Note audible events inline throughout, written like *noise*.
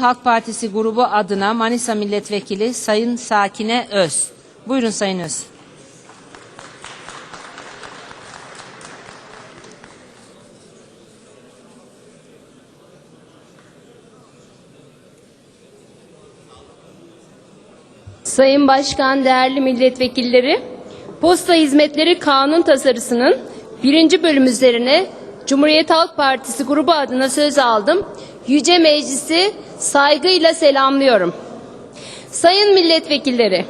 Cumhuriyet Halk Partisi grubu adına Manisa Milletvekili Sayın Sakine Öz. Buyurun Sayın Öz. Sayın Başkan, değerli milletvekilleri, Posta Hizmetleri Kanun tasarısının birinci bölüm üzerine Cumhuriyet Halk Partisi grubu adına söz aldım. Yüce Meclisi saygıyla selamlıyorum. Sayın milletvekilleri,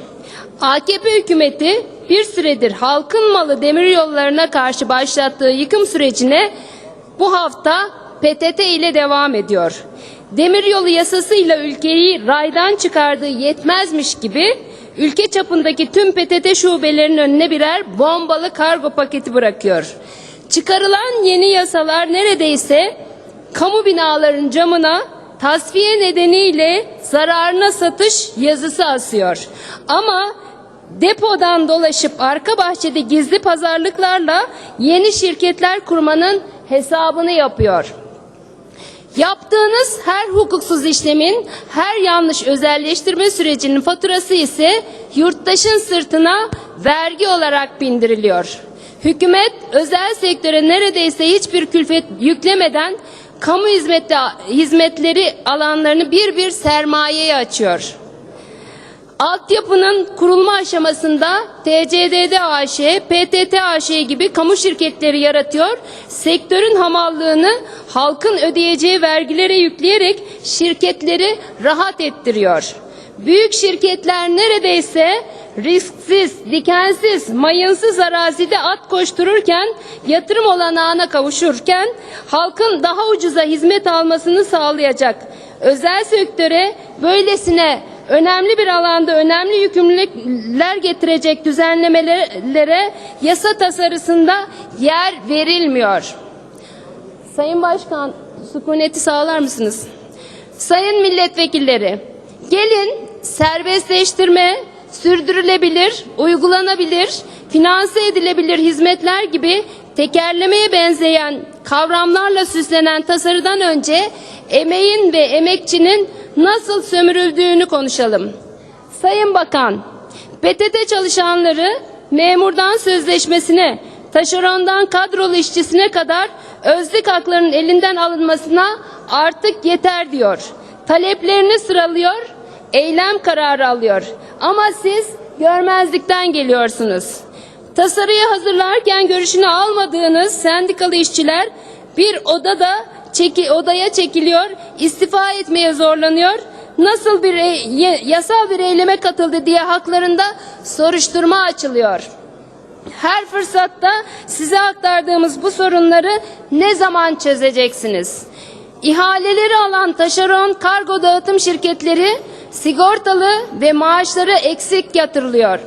AKP hükümeti bir süredir halkın malı demiryollarına karşı başlattığı yıkım sürecine bu hafta PTT ile devam ediyor. Demiryolu yasasıyla ülkeyi raydan çıkardığı yetmezmiş gibi ülke çapındaki tüm PTT şubelerinin önüne birer bombalı kargo paketi bırakıyor. Çıkarılan yeni yasalar neredeyse kamu binaların camına tasfiye nedeniyle zararına satış yazısı asıyor. Ama depodan dolaşıp arka bahçede gizli pazarlıklarla yeni şirketler kurmanın hesabını yapıyor. Yaptığınız her hukuksuz işlemin, her yanlış özelleştirme sürecinin faturası ise yurttaşın sırtına vergi olarak bindiriliyor. Hükümet özel sektöre neredeyse hiçbir külfet yüklemeden kamu hizmeti, hizmetleri alanlarını bir bir sermayeye açıyor. Altyapının kurulma aşamasında TCDD AŞ, PTT AŞ gibi kamu şirketleri yaratıyor. Sektörün hamallığını halkın ödeyeceği vergilere yükleyerek şirketleri rahat ettiriyor. Büyük şirketler neredeyse risksiz, dikensiz, mayınsız arazide at koştururken, yatırım olanağına kavuşurken halkın daha ucuza hizmet almasını sağlayacak. Özel sektöre böylesine önemli bir alanda önemli yükümlülükler getirecek düzenlemelere yasa tasarısında yer verilmiyor. Sayın Başkan, sükuneti sağlar mısınız? Sayın milletvekilleri, gelin serbestleştirme, sürdürülebilir, uygulanabilir, finanse edilebilir hizmetler gibi tekerlemeye benzeyen kavramlarla süslenen tasarıdan önce emeğin ve emekçinin nasıl sömürüldüğünü konuşalım. Sayın Bakan, PTT çalışanları memurdan sözleşmesine, taşerondan kadrolu işçisine kadar özlük haklarının elinden alınmasına artık yeter diyor. Taleplerini sıralıyor, eylem kararı alıyor. Ama siz görmezlikten geliyorsunuz. Tasarıyı hazırlarken görüşünü almadığınız sendikalı işçiler bir odada çeki, odaya çekiliyor, istifa etmeye zorlanıyor. Nasıl bir e- yasal bir eyleme katıldı diye haklarında soruşturma açılıyor. Her fırsatta size aktardığımız bu sorunları ne zaman çözeceksiniz? İhaleleri alan taşeron kargo dağıtım şirketleri sigortalı ve maaşları eksik yatırılıyor.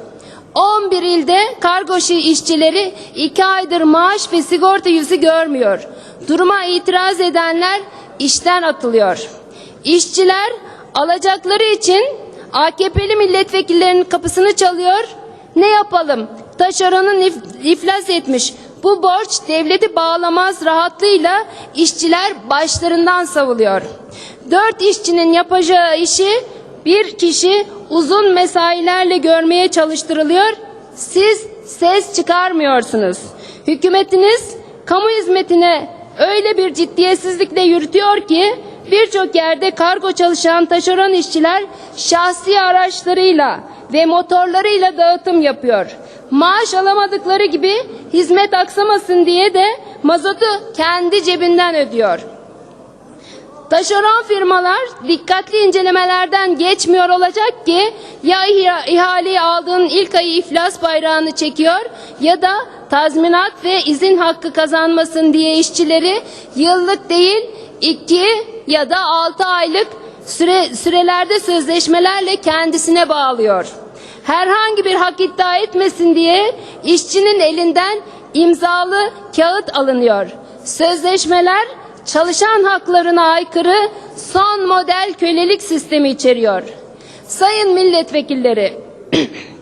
11 ilde kargo işçileri 2 aydır maaş ve sigorta yüzü görmüyor. Duruma itiraz edenler işten atılıyor. İşçiler alacakları için AKP'li milletvekillerinin kapısını çalıyor. Ne yapalım? Taşeronun if- iflas etmiş. Bu borç devleti bağlamaz rahatlığıyla işçiler başlarından savuluyor. Dört işçinin yapacağı işi bir kişi uzun mesailerle görmeye çalıştırılıyor. Siz ses çıkarmıyorsunuz. Hükümetiniz kamu hizmetine öyle bir ciddiyetsizlikle yürütüyor ki birçok yerde kargo çalışan taşeron işçiler şahsi araçlarıyla ve motorlarıyla dağıtım yapıyor. Maaş alamadıkları gibi hizmet aksamasın diye de mazotu kendi cebinden ödüyor. Taşeron firmalar dikkatli incelemelerden geçmiyor olacak ki ya iha- ihaleyi aldığın ilk ayı iflas bayrağını çekiyor ya da tazminat ve izin hakkı kazanmasın diye işçileri yıllık değil iki ya da altı aylık süre, sürelerde sözleşmelerle kendisine bağlıyor. Herhangi bir hak iddia etmesin diye işçinin elinden imzalı kağıt alınıyor. Sözleşmeler çalışan haklarına aykırı son model kölelik sistemi içeriyor. Sayın milletvekilleri, *clears throat*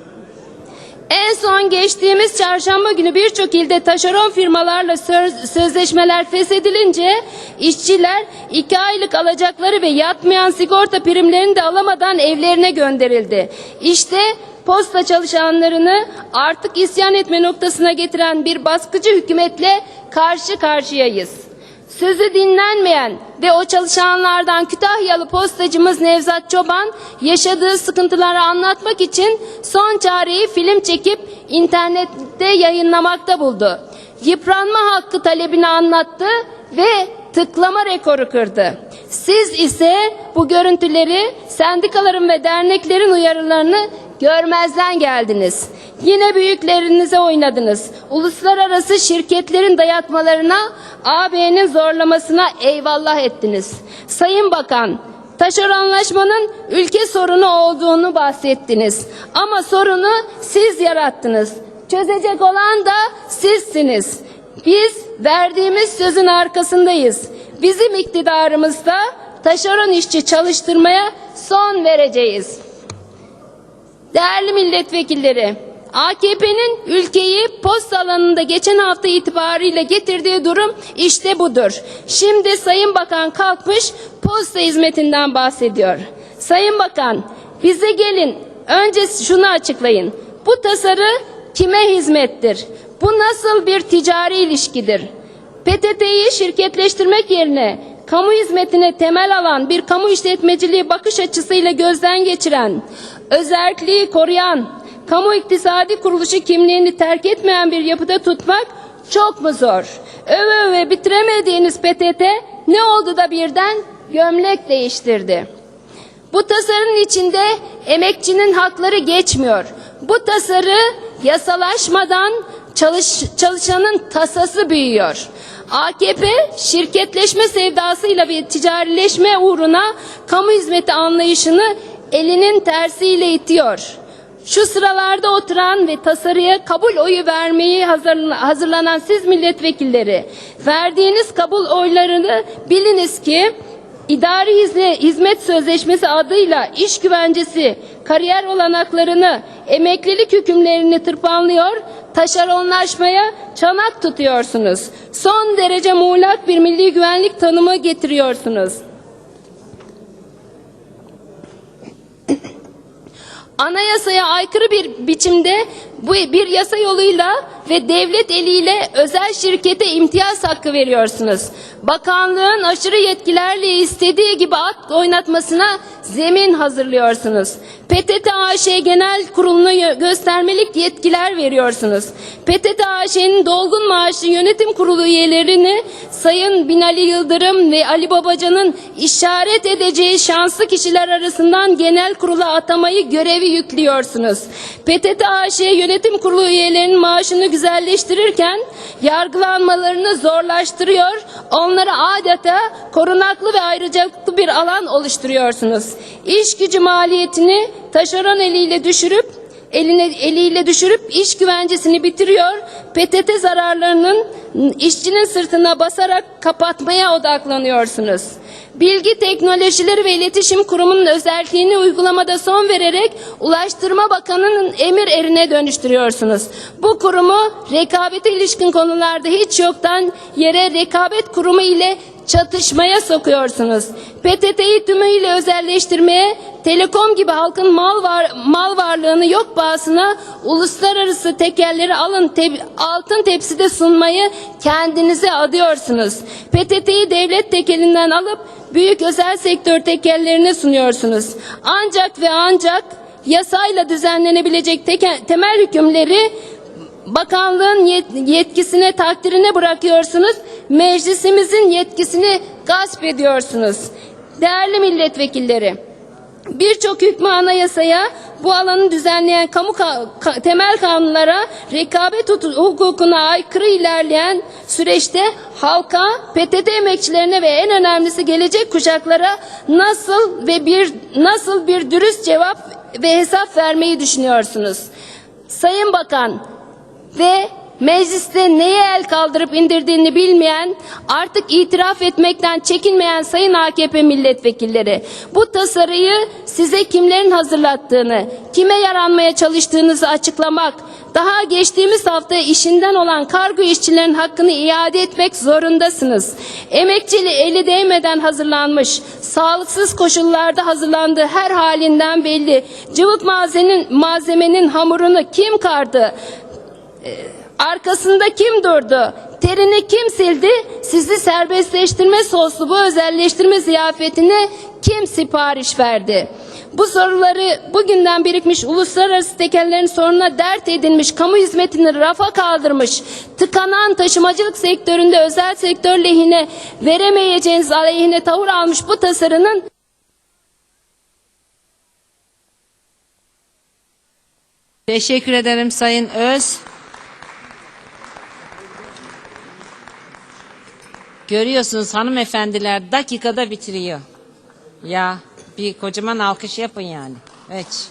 En son geçtiğimiz çarşamba günü birçok ilde taşeron firmalarla söz- sözleşmeler feshedilince işçiler iki aylık alacakları ve yatmayan sigorta primlerini de alamadan evlerine gönderildi. İşte posta çalışanlarını artık isyan etme noktasına getiren bir baskıcı hükümetle karşı karşıyayız. Sözü dinlenmeyen ve o çalışanlardan Kütahyalı postacımız Nevzat Çoban yaşadığı sıkıntıları anlatmak için son çareyi film çekip internette yayınlamakta buldu. Yıpranma hakkı talebini anlattı ve tıklama rekoru kırdı. Siz ise bu görüntüleri sendikaların ve derneklerin uyarılarını görmezden geldiniz. Yine büyüklerinize oynadınız. Uluslararası şirketlerin dayatmalarına, AB'nin zorlamasına eyvallah ettiniz. Sayın Bakan, taşeronlaşmanın ülke sorunu olduğunu bahsettiniz. Ama sorunu siz yarattınız. Çözecek olan da sizsiniz. Biz verdiğimiz sözün arkasındayız. Bizim iktidarımızda taşeron işçi çalıştırmaya son vereceğiz. Değerli milletvekilleri, AKP'nin ülkeyi posta alanında geçen hafta itibariyle getirdiği durum işte budur. Şimdi Sayın Bakan kalkmış posta hizmetinden bahsediyor. Sayın Bakan, bize gelin önce şunu açıklayın. Bu tasarı kime hizmettir? Bu nasıl bir ticari ilişkidir? PTT'yi şirketleştirmek yerine kamu hizmetine temel alan bir kamu işletmeciliği bakış açısıyla gözden geçiren, özerkliği koruyan, kamu iktisadi kuruluşu kimliğini terk etmeyen bir yapıda tutmak çok mu zor? Öve öve bitiremediğiniz PTT ne oldu da birden gömlek değiştirdi? Bu tasarının içinde emekçinin hakları geçmiyor. Bu tasarı yasalaşmadan çalış, çalışanın tasası büyüyor. AKP şirketleşme sevdasıyla ve ticarileşme uğruna kamu hizmeti anlayışını elinin tersiyle itiyor. Şu sıralarda oturan ve tasarıya kabul oyu vermeyi hazırlan- hazırlanan siz milletvekilleri, verdiğiniz kabul oylarını biliniz ki İdari hizme- hizmet sözleşmesi adıyla iş güvencesi, kariyer olanaklarını, emeklilik hükümlerini tırpanlıyor, taşeronlaşmaya çanak tutuyorsunuz. Son derece muğlak bir milli güvenlik tanımı getiriyorsunuz. Anayasaya aykırı bir biçimde bu bir yasa yoluyla ve devlet eliyle özel şirkete imtiyaz hakkı veriyorsunuz. Bakanlığın aşırı yetkilerle istediği gibi at oynatmasına zemin hazırlıyorsunuz. PTT AŞ Genel Kurulu'na göstermelik yetkiler veriyorsunuz. PTT AŞ'nin dolgun maaşlı yönetim kurulu üyelerini Sayın Binali Yıldırım ve Ali Babacan'ın işaret edeceği şanslı kişiler arasından genel kurula atamayı görevi yüklüyorsunuz. PTT AŞ yönetim kurulu üyelerinin maaşını güzelleştirirken yargılanmalarını zorlaştırıyor, onlara adeta korunaklı ve ayrıcalıklı bir alan oluşturuyorsunuz. İş gücü maliyetini taşeron eliyle düşürüp eline, eliyle düşürüp iş güvencesini bitiriyor. PTT zararlarının işçinin sırtına basarak kapatmaya odaklanıyorsunuz. Bilgi Teknolojileri ve İletişim Kurumu'nun özelliğini uygulamada son vererek Ulaştırma Bakanı'nın emir erine dönüştürüyorsunuz. Bu kurumu rekabete ilişkin konularda hiç yoktan yere rekabet kurumu ile çatışmaya sokuyorsunuz. PTT'yi tümüyle özelleştirmeye, telekom gibi halkın mal var, mal varlığını yok pahasına uluslararası tekelleri alın te- altın tepside sunmayı kendinize adıyorsunuz. PTT'yi devlet tekelinden alıp büyük özel sektör tekellerine sunuyorsunuz. Ancak ve ancak yasayla düzenlenebilecek teke- temel hükümleri bakanlığın yet- yetkisine takdirine bırakıyorsunuz. Meclisimizin yetkisini gasp ediyorsunuz. Değerli milletvekilleri, birçok hükmü anayasaya, bu alanı düzenleyen kamu ka- ka- temel kanunlara, rekabet hukukuna aykırı ilerleyen süreçte halka, PTT emekçilerine ve en önemlisi gelecek kuşaklara nasıl ve bir nasıl bir dürüst cevap ve hesap vermeyi düşünüyorsunuz? Sayın Bakan, ve mecliste neye el kaldırıp indirdiğini bilmeyen, artık itiraf etmekten çekinmeyen sayın AKP milletvekilleri. Bu tasarıyı size kimlerin hazırlattığını, kime yaranmaya çalıştığınızı açıklamak, daha geçtiğimiz hafta işinden olan kargo işçilerin hakkını iade etmek zorundasınız. Emekçili eli değmeden hazırlanmış, sağlıksız koşullarda hazırlandığı her halinden belli. Cıvık malzemenin, malzemenin hamurunu kim kardı? Arkasında kim durdu? Terini kim sildi? Sizi serbestleştirme soslu bu özelleştirme ziyafetine kim sipariş verdi? Bu soruları bugünden birikmiş uluslararası tekellerin sorununa dert edilmiş, kamu hizmetini rafa kaldırmış, tıkanan taşımacılık sektöründe özel sektör lehine veremeyeceğiniz aleyhine tavır almış bu tasarının Teşekkür ederim Sayın Öz. Görüyorsunuz hanımefendiler dakikada bitiriyor. Ya bir kocaman alkış yapın yani. Evet.